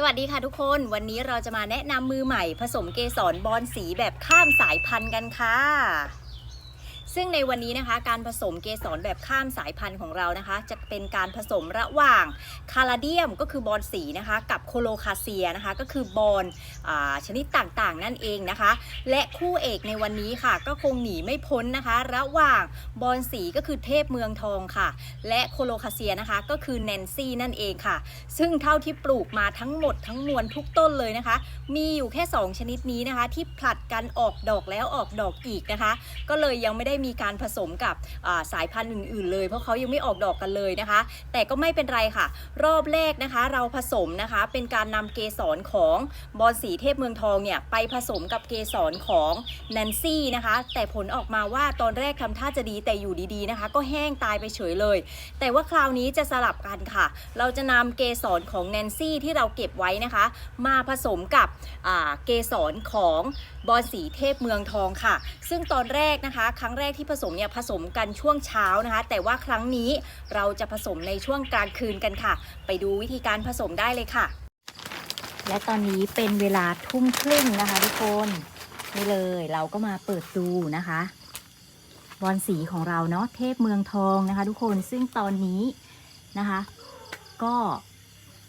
สวัสดีค่ะทุกคนวันนี้เราจะมาแนะนำมือใหม่ผสมเกสรบอลสีแบบข้ามสายพันธุ์กันค่ะ ซึ่งในวันนี้นะคะ การผสมเกสรแบบข้ามสายพันธุ์ของเรานะคะ จะเป็นการผสมระหว่างคาราเดียมก็คือบอลสีนะคะ กับโคโลคาเซียนะคะ ก็คือบอลอาชนิดต่างๆ นั่นเองนะคะ และคู่เอกในวันนี้ค่ะ ก็คงหนีไม่พ้นนะคะ ระหว่างบอลสีก็คือเทพเมืองทองค่ะ และโคโลคาเซียนะคะ ก็คือแนนซี่นั่นเองค่ะ ซึ่งเท่าที่ปลูกมาทั้งหมดทั้งมวลทุกต้นเลยนะคะ มีอยู่แค่ 2 ชนิดนี้นะคะ ที่ผลัดกันออกดอกแล้วออกดอกอีกนะคะ ก็เลยยังไม่ได้มีการผสมกับาสายพันธุ์อื่น ๆ เลย เพราะเขายังไม่ออกดอกกันเลยนะคะ แต่ก็ไม่เป็นไรค่ะ รอบแรกนะคะ เราผสมนะคะเป็นการนำเกสรของบอลสีเทพเมืองทองเนี่ยไปผสมกับเกสรของแนนซี่นะคะ แต่ผลออกมาว่าตอนแรกทำท่าจะดีแต่อยู่ดีๆนะคะ ก็แห้งตายไปเฉยเลย แต่ว่าคราวนี้จะสลับกันค่ะ เราจะนำเกสรของแนนซี่ที่เราเก็บไว้นะคะ มาผสมกับเกสรของบอลสีเทพเมืองทองค่ะ ซึ่งตอนแรกนะคะ ครั้งแรกที่ผสมเนี่ยผสมกันช่วงเช้านะคะ แต่ว่าครั้งนี้เราจะผสมในช่วงกลางคืนกันค่ะ ไปดูวิธีการผสมได้เลยค่ะ และตอนนี้เป็นเวลาทุ่มครึ่งนะคะทุกคนนี่เลยเราก็มาเปิดดูนะคะบอลสีของเราเนาะเทพเมืองทองนะคะ ทุกคนซึ่งตอนนี้นะคะ ก็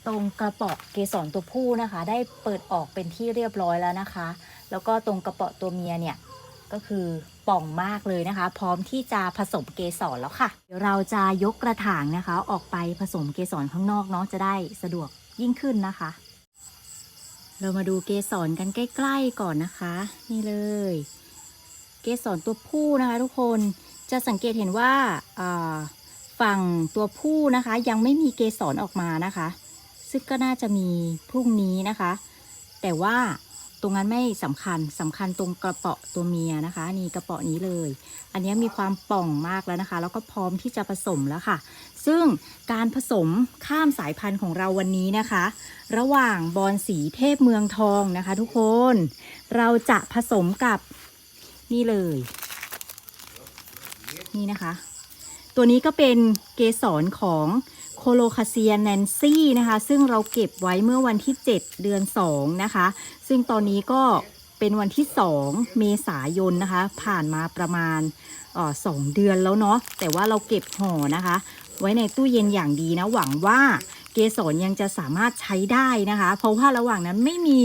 ตรงกระป๋อเกสรตัวผู้นะคะ ได้เปิดออกเป็นที่เรียบร้อยแล้วนะคะ แล้วก็ตรงกระป๋อตัวเมียเนี่ยก็คือ ป่องมากเลยนะคะ พร้อมที่จะผสมเกสรแล้วค่ะเดี๋ยวเราจะยกกระถางนะคะ ออกไปผสมเกสรข้างนอกเนาะจะได้สะดวกยิ่งขึ้นนะคะ เรามาดูเกสรกันใกล้ๆก่อนนะคะ นี่เลย เกสรตัวผู้นะคะ ทุกคนจะสังเกตเห็นว่าฝั่งตัวผู้นะคะ ยังไม่มีเกสรออกมานะคะ ซึ่งก็น่าจะมีพรุ่งนี้นะคะ แต่ว่า ตรงนั้นไม่สำคัญสำคัญตรงกระเปาะตัวเมียนะคะ นี่กระเปาะนี้เลย อันนี้มีความป่องมากแล้วนะคะ แล้วก็พร้อมที่จะผสมแล้วค่ะ ซึ่งการผสมข้ามสายพันธุ์ของเราวันนี้นะคะ ระหว่างบอลสีเทพเมืองทองนะคะ ทุกคน เราจะผสมกับนี่เลย นี่นะคะ ตัวนี้ก็เป็นเกสรของ โคโลคาเซียแนนซี่นะคะ ซึ่งเราเก็บไว้เมื่อวันที่ 7 เดือน 2 นะคะ ซึ่งตอนนี้ก็เป็นวันที่ 2 เมษายนนะคะ ผ่านมาประมาณออสองเดือนแล้วเนาะแต่ว่าเราเก็บห่อนะคะ ไว้ในตู้เย็นอย่างดีนะ หวังว่าเกสรยังจะสามารถใช้ได้นะคะ เพราะว่าระหว่างนั้นไม่มี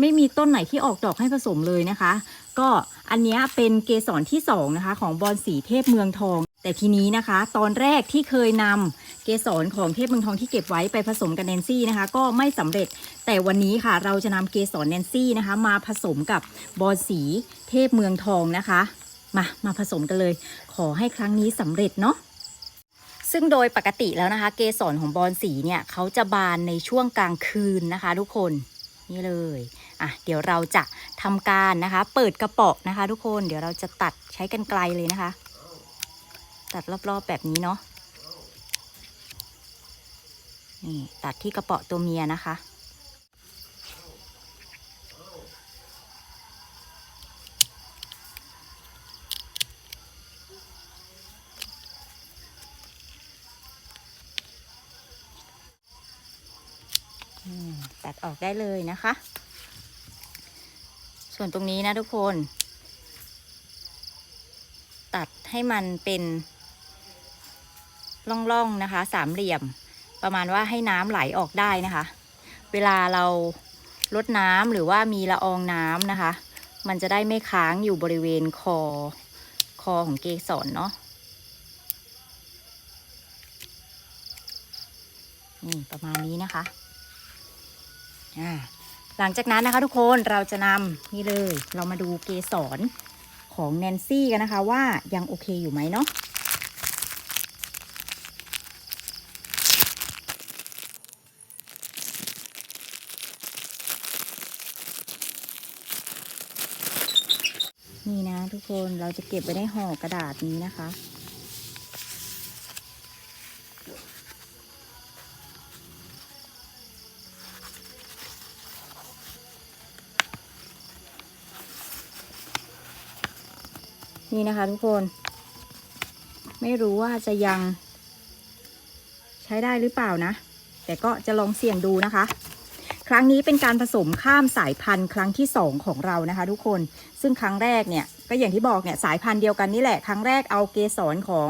ไม่มีต้นไหนที่ออกดอกให้ผสมเลยนะคะ ก็อันนี้เป็นเกสรที่สองนะคะของบอลสีเทพเมืองทอง แต่ทีนี้นะคะ ตอนแรกที่เคยนำเกสรของเทพเมืองทองที่เก็บไว้ไปผสมกับแนนซี่นะคะ ก็ไม่สำเร็จแต่วันนี้ค่ะ เราจะนำเกสรแนนซี่นะคะ มาผสมกับบอลสีเทพเมืองทองนะคะ มามาผสมกันเลย ขอให้ครั้งนี้สำเร็จเนาะซึ่งโดยปกติแล้วนะคะ เกสรของบอลสีเนี่ยเขาจะบานในช่วงกลางคืนนะคะ ทุกคน นี่เลยอะเดี๋ยวเราจะทำการนะคะ เปิดกระเป๋อนะคะ ทุกคนเดี๋ยวเราจะตัดใช้กันไกลเลยนะคะ ตัดรอบๆแบบนี้เนาะนี่ตัดที่กระเป๋อตัวเมียนะคะ ออกได้เลยนะคะ ส่วนตรงนี้นะทุกคน ตัดให้มันเป็นร่องๆนะคะ สามเหลี่ยม ประมาณว่าให้น้ำไหลออกได้นะคะ เวลาเราลดน้ำหรือว่ามีละอองน้ำนะคะ มันจะได้ไม่ค้างอยู่บริเวณคอ คอของเกสรเนาะนี่ประมาณนี้นะคะ หลังจากนั้นนะคะทุกคนเราจะนำนี่เลยเรามาดูเกสรของแนนซี่กันนะคะว่ายังโอเคอยู่ไหมเนาะนี่นะทุกคนเราจะเก็บไว้ในห่อกระดาษนี้นะคะ นี่นะคะทุกคน ไม่รู้ว่าจะยังใช้ได้หรือเปล่านะ แต่ก็จะลองเสี่ยงดูนะคะ ครั้งนี้เป็นการผสมข้ามสายพันธุ์ครั้งที่ 2 ของเรานะคะ ทุกคน ซึ่งครั้งแรกเนี่ยก็อย่างที่บอกเนี่ยสายพันธุ์เดียวกันนี่แหละ ครั้งแรกเอาเกสรของ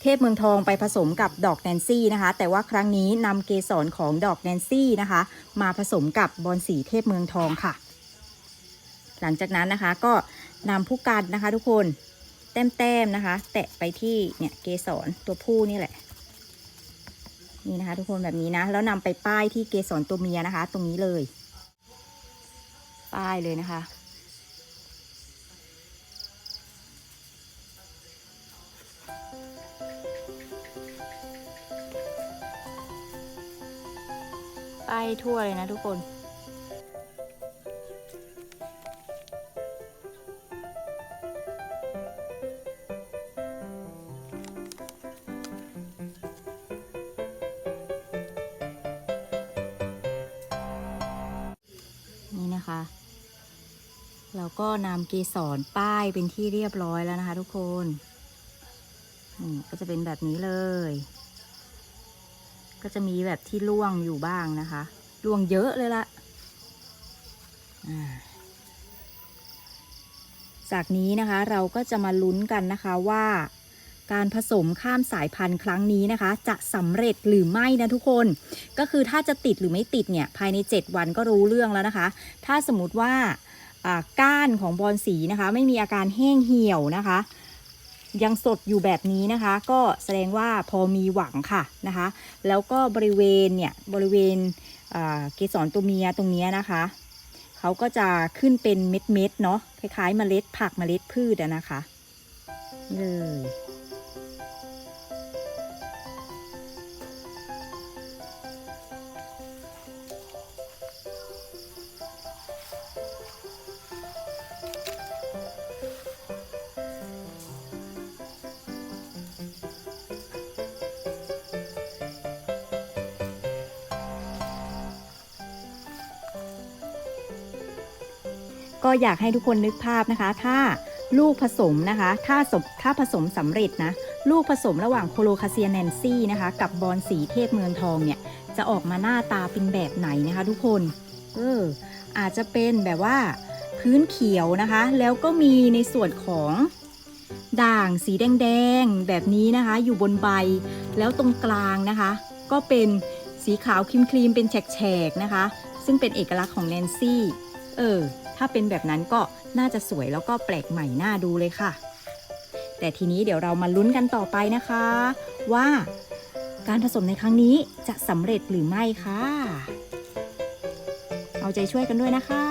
เทพเมืองทองไปผสมกับดอกแนนซี่นะคะ แต่ว่าครั้งนี้นำเกสรของดอกแนนซี่นะคะ มาผสมกับบอลสีเทพเมืองทองค่ะ หลังจากนั้นนะคะก็นำผู้กันนะคะ ทุกคน แต้มๆนะคะ แตะไปที่เนี่ยเกสรตัวผู้นี่แหละ นี่นะคะ ทุกคนแบบนี้นะ แล้วนำไปป้ายที่เกสรตัวเมียนะคะ ตรงนี้เลย ป้ายเลยนะคะ ป้ายทั่วเลยนะทุกคน เราก็นำเกสรป้ายเป็นที่เรียบร้อยแล้วนะคะ ทุกคนนี่ก็จะเป็นแบบนี้เลย ก็จะมีแบบที่ร่วงอยู่บ้างนะคะร่วงเยอะเลยละจากนี้นะคะเราก็จะมาลุ้นกันนะคะว่า การผสมข้ามสายพันธุ์ครั้งนี้นะคะ จะสำเร็จหรือไม่นะทุกคน ก็คือถ้าจะติดหรือไม่ติดเนี่ย ภายใน 7 วันก็รู้เรื่องแล้วนะคะ ถ้าสมมติว่า ก้านของบอลสีนะคะ ไม่มีอาการแห้งเหี่ยวนะคะ ยังสดอยู่แบบนี้นะคะ ก็แสดงว่าพอมีหวังค่ะนะคะ แล้วก็บริเวณเนี่ยบริเวณอ่าเกสรตัวเมียตรงนี้นะคะเขาก็จะขึ้นเป็นเม็ดๆเนาะคล้ายๆเมล็ดผักเมล็ดพืชนะคะเลย ก็อยากให้ทุกคนนึกภาพนะคะ ถ้าลูกผสมนะคะ ถ้าสมถ้าผสมสำเร็จนะ ลูกผสมระหว่างโคโลคาเซียแนนซี่นะคะ กับบอลสีเทพเมืองทองเนี่ย จะออกมาหน้าตาเป็นแบบไหนนะคะทุกคน เออ อาจจะเป็นแบบว่าพื้นเขียวนะคะ แล้วก็มีในส่วนของด่างสีแดงๆ แบบนี้นะคะ อยู่บนใบ แล้วตรงกลางนะคะ ก็เป็นสีขาวครีมๆ เป็นแฉกๆ นะคะ ซึ่งเป็นเอกลักษณ์ของแนนซี่ เออ ถ้าเป็นแบบนั้นก็น่าจะสวยแล้วก็แปลกใหม่น่าดูเลยค่ะ แต่ทีนี้เดี๋ยวเรามาลุ้นกันต่อไปนะคะ ว่าการผสมในครั้งนี้จะสำเร็จหรือไม่ค่ะ เอาใจช่วยกันด้วยนะคะ